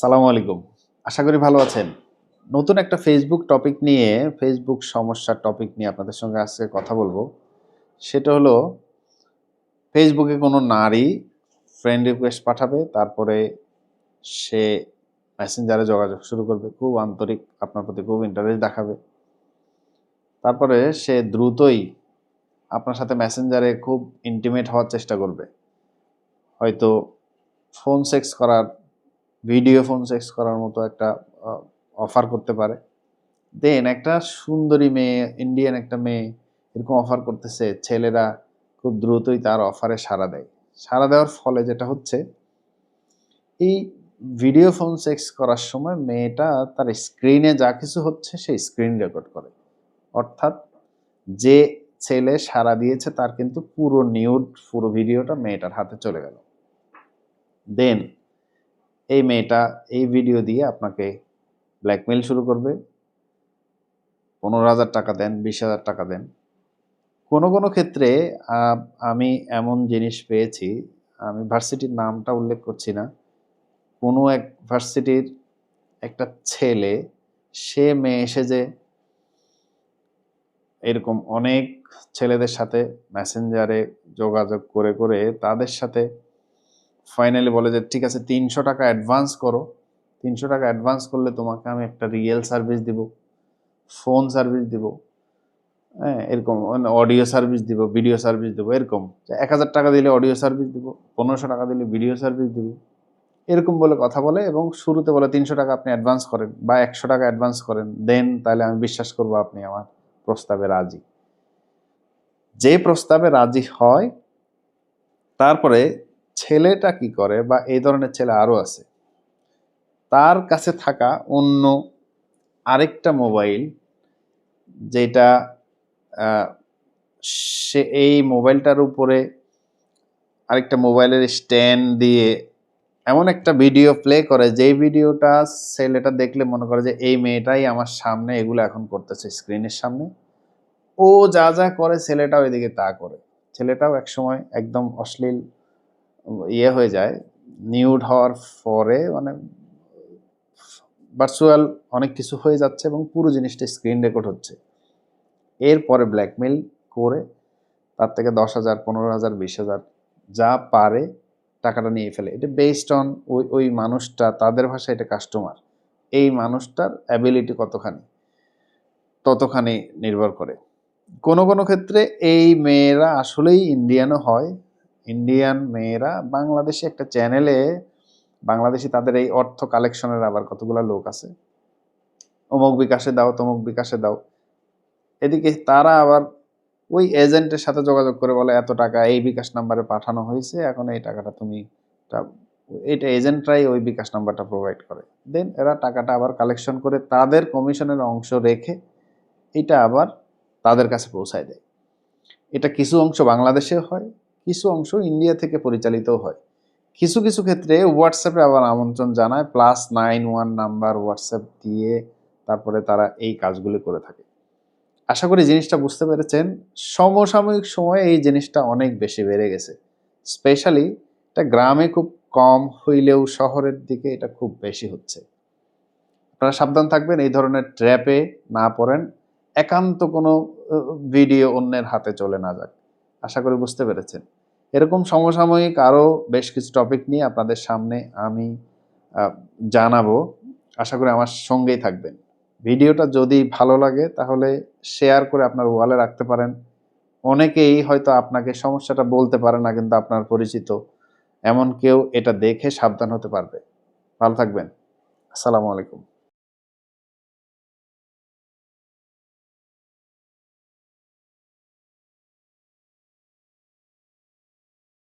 সালামু আলাইকুম। আশা করি ভালো আছেন। নতুন একটা ফেসবুক টপিক নিয়ে ফেসবুক সমস্যার টপিক নিয়ে আপনাদের সঙ্গে আজকে কথা বলব। সেটা হলো ফেসবুকে কোনো নারী ফ্রেন্ড রিকোয়েস্ট পাঠাবে, তারপরে সে মেসেঞ্জারে যোগাযোগ শুরু করবে, খুব আন্তরিক, আপনার প্রতি খুব ইন্টারেস্ট দেখাবে। তারপরে সে দ্রুতই আপনার সাথে মেসেঞ্জারে খুব ইন্টিমেট হওয়ার চেষ্টা করবে। হয়তো ফোন সেক্স করার ভিডিও ফোন সেক্স করার মতো একটা অফার করতে পারে। দেন একটা সুন্দরী মেয়ে ইন্ডিয়ান একটা মেয়ে এরকম অফার করতেছে, ছেলেরা খুব দ্রুতই তার অফারে সাড়া দেয়। সাড়া দেওয়ার ফলে যেটা হচ্ছে, এই ভিডিও ফোন সেক্স করার সময় মেয়েটা তার স্ক্রিনে যা কিছু হচ্ছে সেই স্ক্রিন রেকর্ড করে। অর্থাৎ যে ছেলে সাড়া দিয়েছে তার কিন্তু পুরো নিউড পুরো ভিডিওটা মেয়েটার হাতে চলে গেল। দেন এই মেয়েটা এই ভিডিও দিয়ে আপনাকে ব্ল্যাকমেল শুরু করবে। পনেরো হাজার টাকা দেন, বিশ হাজার টাকা দেন। কোনো কোনো ক্ষেত্রে আমি এমন জিনিস পেয়েছি, আমি ভার্সিটির নামটা উল্লেখ করছি না। কোনো এক ভার্সিটির একটা ছেলে, সে মেয়ে এসে যে এরকম অনেক ছেলেদের সাথে মেসেঞ্জারে যোগাযোগ করে করে তাদের সাথে ফাইনালি বলে যে, ঠিক আছে, তিনশো টাকা অ্যাডভান্স করো। তিনশো টাকা অ্যাডভান্স করলে তোমাকে আমি একটা রিয়েল সার্ভিস দিব ফোন সার্ভিস দিব হ্যাঁ এরকম অডিও সার্ভিস দিব ভিডিও সার্ভিস দিব, এরকম। এক হাজার টাকা দিলে অডিও সার্ভিস দিব, পনেরোশো টাকা দিলে ভিডিও সার্ভিস দিব। এরকম বলে কথা বলে এবং শুরুতে বলে, তিনশো টাকা আপনি অ্যাডভান্স করেন বা একশো টাকা অ্যাডভান্স করেন, দেন তাহলে আমি বিশ্বাস করব আপনি আমার প্রস্তাবে রাজি। যে প্রস্তাবে রাজি হয়, তারপরে ছেলেটা কি করে বা এই ধরনের ছেলে আরও আছে, তার কাছে থাকা অন্য আরেকটা মোবাইল যেটা সে এই মোবাইলটার উপরে আরেকটা মোবাইলের স্ট্যান্ড দিয়ে এমন একটা ভিডিও প্লে করে, যেই ভিডিওটা ছেলেটা দেখলে মনে করে যে এই মেয়েটাই আমার সামনে এগুলো এখন করতেছে স্ক্রিনের সামনে, ও যা যা করে ছেলেটাও এদিকে তা করে। ছেলেটাও একসময় একদম অশ্লীল ইয়ে হয়ে যায়। নিউড হওয়ার পরে মানে ভার্চুয়াল অনেক কিছু হয়ে যাচ্ছে এবং পুরো জিনিসটা স্ক্রিন রেকর্ড হচ্ছে। এরপরে ব্ল্যাকমেল করে তার থেকে দশ হাজার, পনেরো হাজার, বিশ হাজার যা পারে টাকাটা নিয়ে ফেলে। এটা বেসড অন ওই ওই মানুষটা, তাদের ভাষায় এটা কাস্টমার এই মানুষটার অ্যাবিলিটি কতখানি? ততখানি নির্ভর করে। কোনো কোনো ক্ষেত্রে এই মেয়েরা আসলেই ইন্ডিয়ানও হয়। ইন্ডিয়ান মেয়েরা বাংলাদেশে একটা চ্যানেলে বাংলাদেশি তাদের এই অর্থ কালেকশনের আবার কতগুলো লোক আছে? অমুক বিকাশে দাও, তমুক বিকাশে দাও। এদিকে তারা আবার ওই এজেন্টের সাথে যোগাযোগ করে বলে, এত টাকা এই বিকাশ নাম্বারে পাঠানো হয়েছে, এখন এই টাকাটা তুমি এটা এজেন্টরাই ওই বিকাশ নাম্বারটা প্রোভাইড করে। দেন এরা টাকাটা আবার কালেকশন করে তাদের কমিশনের অংশ রেখে এটা আবার তাদের কাছে পৌঁছায় দেয়। এটা কিছু অংশ বাংলাদেশে হয় কিছু অংশ ইন্ডিয়া থেকে পরিচালিত হয়। কিছু কিছু ক্ষেত্রে হোয়াটসঅ্যাপে আবার আমন্ত্রণ জানায় plus nine one number WhatsApp দিয়ে তারপরে তারা এই কাজগুলি করে থাকে। আশা করি জিনিসটা বুঝতে পেরেছেন। সমসাময়িক সময়ে এই জিনিসটা অনেক বেশি বেড়ে গেছে। স্পেশালি এটা গ্রামে খুব কম, হইলেও শহরের দিকে এটা খুব বেশি হচ্ছে। আপনারা সাবধান থাকবেন, এই ধরনের ট্র্যাপে না পড়েন। একান্ত কোনো ভিডিও অন্যের হাতে চলে না যাক। আশা করি বুঝতে পেরেছেন। এরকম সমসাময়িক আরও বেশ কিছু টপিক নিয়ে আপনাদের সামনে আমি জানাব। আশা করি আমার সঙ্গেই থাকবেন। ভিডিওটা যদি ভালো লাগে তাহলে শেয়ার করে আপনার ওয়ালে রাখতে পারেন। অনেকেই হয়তো আপনাকে সমস্যাটা বলতে পারে না কিন্তু আপনার পরিচিত। এমন কেউ এটা দেখে সাবধান হতে পারবে। ভালো থাকবেন। আসসালামু আলাইকুম।